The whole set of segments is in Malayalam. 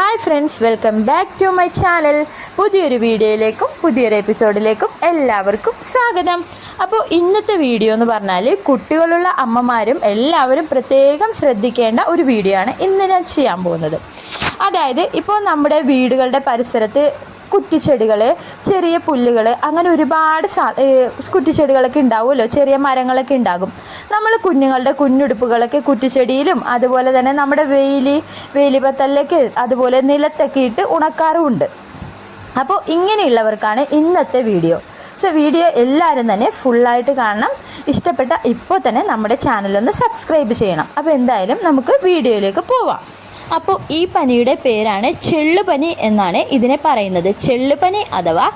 Hi friends welcome back to my channel പുതിയൊരു വീഡിയോയിലേക്കും പുതിയൊരു എപ്പിസോഡിലേക്കും എല്ലാവർക്കും സ്വാഗതം. അപ്പോൾ ഇന്നത്തെ വീഡിയോ എന്ന് പറഞ്ഞാൽ കുട്ടികളുള്ള അമ്മമാരും എല്ലാവരും പ്രത്യേകം ശ്രദ്ധിക്കേണ്ട ഒരു വീഡിയോ ആണ് ഇന്ന് ഞാൻ ചെയ്യാൻ പോകുന്നത്. അതായത് ഇപ്പോൾ നമ്മുടെ വീടുകളുടെ പരിസരത്ത് കുറ്റിച്ചെടികൾ ചെറിയ പുല്ലുകൾ അങ്ങനെ ഒരുപാട് സാ കുറ്റിച്ചെടികളൊക്കെ ഉണ്ടാവുമല്ലോ ചെറിയ മരങ്ങളൊക്കെ ഉണ്ടാകും. നമ്മൾ കുഞ്ഞുങ്ങളുടെ കുഞ്ഞുടുപ്പുകളൊക്കെ കുറ്റിച്ചെടിയിലും അതുപോലെ തന്നെ നമ്മുടെ വെയിലി വേലിപത്തലിലൊക്കെ അതുപോലെ നിലത്തൊക്കെ ഇട്ട് ഉണക്കാറുമുണ്ട്. അപ്പോൾ ഇങ്ങനെയുള്ളവർക്കാണ് ഇന്നത്തെ വീഡിയോ. സോ വീഡിയോ എല്ലാവരും തന്നെ ഫുള്ളായിട്ട് കാണണം. ഇഷ്ടപ്പെട്ട ഇപ്പോൾ തന്നെ നമ്മുടെ ചാനലൊന്ന് സബ്സ്ക്രൈബ് ചെയ്യണം. അപ്പോൾ എന്തായാലും നമുക്ക് വീഡിയോയിലേക്ക് പോവാം. അപ്പോൾ ഈ പനിയുടെ പേരാണ് ചെള്ളുപനി എന്നാണ് ഇതിനെ പറയുന്നത്. ചെള്ളുപനി അഥവാ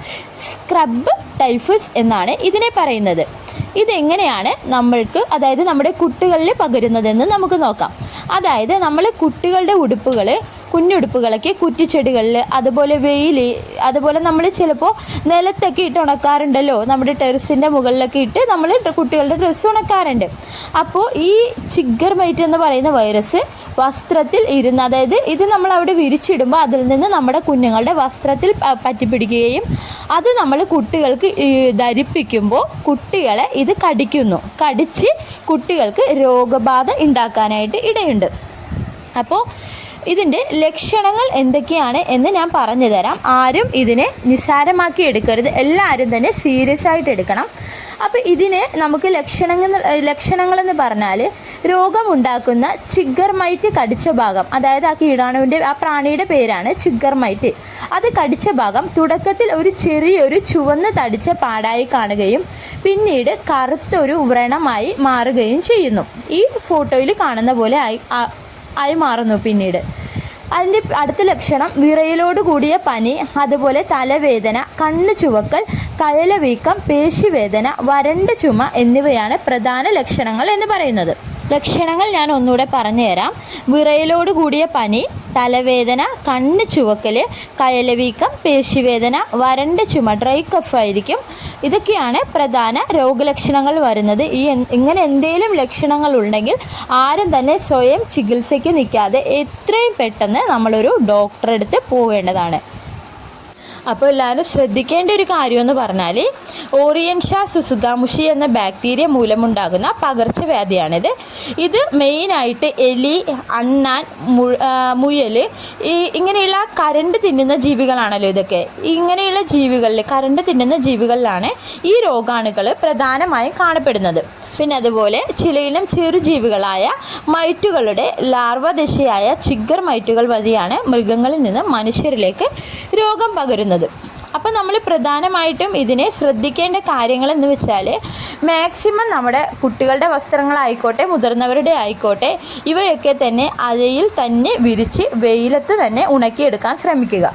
സ്ക്രബ് ടൈഫസ് എന്നാണ് ഇതിനെ പറയുന്നത്. ഇതെങ്ങനെയാണ് നമ്മൾക്ക് അതായത് നമ്മുടെ കുട്ടികളിൽ പകരുന്നതെന്ന് നമുക്ക് നോക്കാം. അതായത് നമ്മൾ കുട്ടികളുടെ ഉടുപ്പുകൾ കുഞ്ഞുടുപ്പുകളൊക്കെ കുറ്റിച്ചെടികളിൽ അതുപോലെ വെയിൽ അതുപോലെ നമ്മൾ ചിലപ്പോൾ നിലത്തൊക്കെ ഇട്ട് ഉണക്കാറുണ്ടല്ലോ. നമ്മുടെ ടെറസിന്റെ മുകളിലൊക്കെ ഇട്ട് നമ്മൾ കുട്ടികളുടെ ഡ്രസ്സ് ഉണക്കാറുണ്ട്. അപ്പോൾ ഈ ചിഗർ മൈറ്റ് എന്ന് പറയുന്ന വൈറസ് വസ്ത്രത്തിൽ ഇരുന്ന് അതായത് ഇത് നമ്മൾ അവിടെ വിരിച്ചിടുമ്പോൾ അതിൽ നിന്ന് നമ്മുടെ കുഞ്ഞുങ്ങളുടെ വസ്ത്രത്തിൽ പറ്റിപ്പിടിക്കുകയും അത് നമ്മൾ കുട്ടികൾക്ക് ധരിപ്പിക്കുമ്പോൾ കുട്ടികളെ ഇത് കടിക്കുന്നു. കടിച്ച് കുട്ടികൾക്ക് രോഗബാധ ഉണ്ടാക്കാനായിട്ട് ഇടയുണ്ട്. അപ്പോൾ ഇതിന്റെ ലക്ഷണങ്ങൾ എന്തൊക്കെയാണ് എന്ന് ഞാൻ പറഞ്ഞു തരാം. ആരും ഇതിനെ നിസ്സാരമാക്കി എടുക്കരുത്. എല്ലാവരും തന്നെ സീരിയസ് ആയിട്ട് എടുക്കണം. അപ്പോൾ ഇതിന് നമുക്ക് ലക്ഷണങ്ങൾ ലക്ഷണങ്ങളെന്ന് പറഞ്ഞാൽ രോഗമുണ്ടാക്കുന്ന ചിഗർ മൈറ്റ് കടിച്ച ഭാഗം അതായത് ആ കീടാണുവിന്റെ ആ പ്രാണിയുടെ പേരാണ് ചിഗർ മൈറ്റ് അത് കടിച്ച ഭാഗം തുടക്കത്തിൽ ഒരു ചെറിയൊരു ചുവന്ന് തടിച്ച പാടായി കാണുകയും പിന്നീട് കറുത്തൊരു വ്രണമായി മാറുകയും ചെയ്യുന്നു. ഈ ഫോട്ടോയിൽ കാണുന്ന പോലെ ആയി ആയി മാറുന്നു പിന്നീട്. അതിന്റെ അടുത്ത ലക്ഷണം വിറയലോട് കൂടിയ പനി അതുപോലെ തലവേദന കണ്ണ് ചുവക്കൽ കയലവീക്കം പേശിവേദന വരണ്ട ചുമ എന്നിവയാണ് പ്രധാന ലക്ഷണങ്ങൾ എന്ന് പറയുന്നത്. ലക്ഷണങ്ങൾ ഞാൻ ഒന്നുകൂടെ പറഞ്ഞുതരാം. വിറയലോട് കൂടിയ പനി തലവേദന കണ്ണ് ചുവക്കൽ കയലവീക്കം പേശിവേദന വരണ്ട ചുമ ഡ്രൈ കഫ് ആയിരിക്കും. ഇതൊക്കെയാണ് പ്രധാന രോഗലക്ഷണങ്ങൾ വരുന്നത്. ഈ ഇങ്ങനെ എന്തെങ്കിലും ലക്ഷണങ്ങൾ ഉണ്ടെങ്കിൽ ആരും തന്നെ സ്വയം ചികിത്സയ്ക്ക് നിൽക്കാതെ എത്രയും പെട്ടെന്ന് നമ്മളൊരു ഡോക്ടറെ അടുത്ത് പോകേണ്ടതാണ് അപ്പോൾ എല്ലാവരും ശ്രദ്ധിക്കേണ്ട ഒരു കാര്യമെന്ന് പറഞ്ഞാൽ ഓറിയൻഷാ സുസുതാമുഷി എന്ന ബാക്ടീരിയ മൂലമുണ്ടാകുന്ന പകർച്ചവ്യാധിയാണിത്. ഇത് മെയിനായിട്ട് എലി അണ്ണാൻ മുയൽ ഈ ഇങ്ങനെയുള്ള കരണ്ട് തിന്നുന്ന ജീവികളാണല്ലോ ഇതൊക്കെ. ഇങ്ങനെയുള്ള ജീവികളിൽ കരണ്ട് തിന്നുന്ന ജീവികളിലാണ് ഈ രോഗാണുക്കൾ പ്രധാനമായും കാണപ്പെടുന്നത്. പിന്നെ അതുപോലെ ചിലയിനം ചെറുജീവികളായ മൈറ്റുകളുടെ ലാർവദശയായ ചിഗർ മൈറ്റുകൾ വഴിയാണ് മൃഗങ്ങളിൽ നിന്ന് മനുഷ്യരിലേക്ക് രോഗം പകരുന്നത്. അപ്പോൾ നമ്മൾ പ്രധാനമായിട്ടും ഇതിനെ ശ്രദ്ധിക്കേണ്ട കാര്യങ്ങൾ എന്ന് വെച്ചാൽ മാക്സിമം നമ്മുടെ കുട്ടികളുടെ വസ്ത്രങ്ങളായിക്കോട്ടെ മുതിർന്നവരുടെ ആയിക്കോട്ടെ ഇവയൊക്കെ തന്നെ അഴയിൽ തന്നെ വിരിച്ച് വെയിലത്ത് തന്നെ ഉണക്കിയെടുക്കാൻ ശ്രമിക്കുക.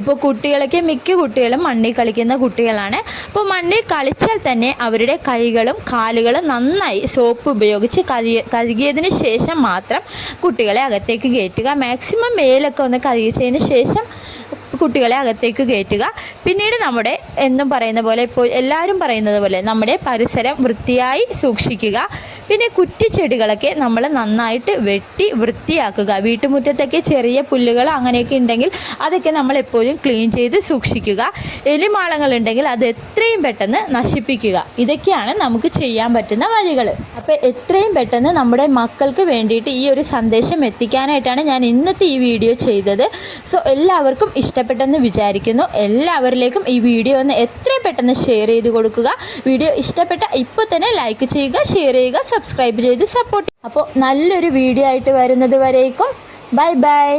ഇപ്പോൾ കുട്ടികളൊക്കെ മിക്ക കുട്ടികളും മണ്ണിൽ കളിക്കുന്ന കുട്ടികളാണ്. അപ്പോൾ മണ്ണിൽ കളിച്ചാൽ തന്നെ അവരുടെ കൈകളും കാലുകളും നന്നായി സോപ്പ് ഉപയോഗിച്ച് കഴുകി കഴുകിയതിന് ശേഷം മാത്രം കുട്ടികളെ അകത്തേക്ക് കയറ്റുക. മാക്സിമം മേലൊക്കെ ഒന്ന് കഴുകിച്ചതിന് ശേഷം കുട്ടികളെ അകത്തേക്ക് കയറ്റുക. പിന്നീട് നമ്മുടെ എന്നും പറയുന്ന പോലെ ഇപ്പോൾ എല്ലാവരും പറയുന്നത് പോലെ നമ്മുടെ പരിസരം വൃത്തിയായി സൂക്ഷിക്കുക. പിന്നെ കുറ്റിച്ചെടികളൊക്കെ നമ്മൾ നന്നായിട്ട് വെട്ടി വൃത്തിയാക്കുക. വീട്ടുമുറ്റത്തൊക്കെ ചെറിയ പുല്ലുകൾ അങ്ങനെയൊക്കെ ഉണ്ടെങ്കിൽ അതൊക്കെ നമ്മൾ എപ്പോഴും ക്ലീൻ ചെയ്ത് സൂക്ഷിക്കുക. എലിമാളങ്ങൾ ഉണ്ടെങ്കിൽ അത് എത്രയും പെട്ടെന്ന് നശിപ്പിക്കുക. ഇതൊക്കെയാണ് നമുക്ക് ചെയ്യാൻ പറ്റുന്ന വഴികൾ. അപ്പോൾ എത്രയും പെട്ടെന്ന് നമ്മുടെ മക്കൾക്ക് വേണ്ടിയിട്ട് ഈ ഒരു സന്ദേശം എത്തിക്കാനായിട്ടാണ് ഞാൻ ഇന്നത്തെ ഈ വീഡിയോ ചെയ്തത്. സോ എല്ലാവർക്കും ഇഷ്ടപ്പെട്ടെന്ന് വിചാരിക്കുന്നു. എല്ലാവരിലേക്കും ഈ വീഡിയോ ഒന്ന് എത്രയും പെട്ടെന്ന് ഷെയർ ചെയ്ത് കൊടുക്കുക. വീഡിയോ ഇഷ്ടപ്പെട്ട ഇപ്പോൾ തന്നെ ലൈക്ക് ചെയ്യുക ഷെയർ ചെയ്യുക സബ്സ്ക്രൈബ് ചെയ്ത് സപ്പോർട്ട് അപ്പോൾ നല്ലൊരു വീഡിയോ ആയിട്ട് വരുന്നത് വരേക്കും. Bye bye